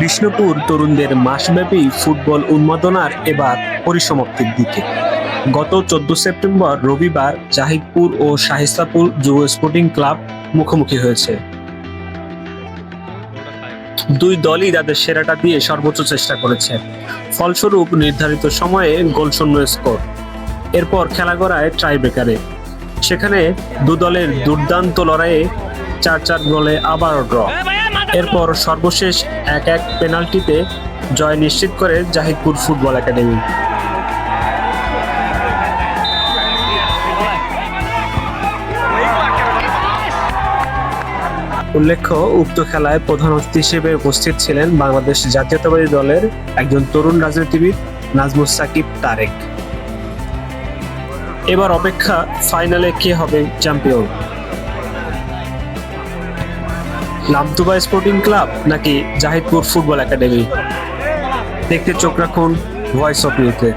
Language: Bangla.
বিষ্ণুপুর তরুণদের মাসব্যাপী ফুটবল উন্মাদনার এবার পরিসমাপ্তির দিকে। গত চোদ্দ সেপ্টেম্বর রবিবার জাহিদপুর ও শাহিস্তাপুর যুব স্পোর্টিং ক্লাব মুখোমুখি হয়েছে। দুই দলই তাদের সেরাটা দিয়ে সর্বোচ্চ চেষ্টা করেছে। ফলস্বরূপ নির্ধারিত সময়ে গোলশূন্য স্কোর। এরপর খেলা গড়ায় ট্রাইব্রেকারে সেখানে দু দলের দুর্দান্ত লড়াইয়ে চার চার গোলে আবারও ড্র। এরপর সর্বশেষ এক এক পেনাল্টিতে জয় নিশ্চিত করে জাহিদপুর ফুটবল একাডেমি। উল্লেখ্য, উক্ত খেলায় প্রধান অতিথি হিসেবে উপস্থিত ছিলেন বাংলাদেশ জাতীয়তাবাদী দলের একজন তরুণ রাজনীতিবিদ নাজমুস সাকিব তারেক। এবার অপেক্ষা ফাইনালে কে হবে চ্যাম্পিয়ন? লামতুবা স্পোর্টিং ক্লাব নাকি জাহিদপুর ফুটবল একাডেমি দেখতে চোখ রাখুন ভয়েস অফ ইউতে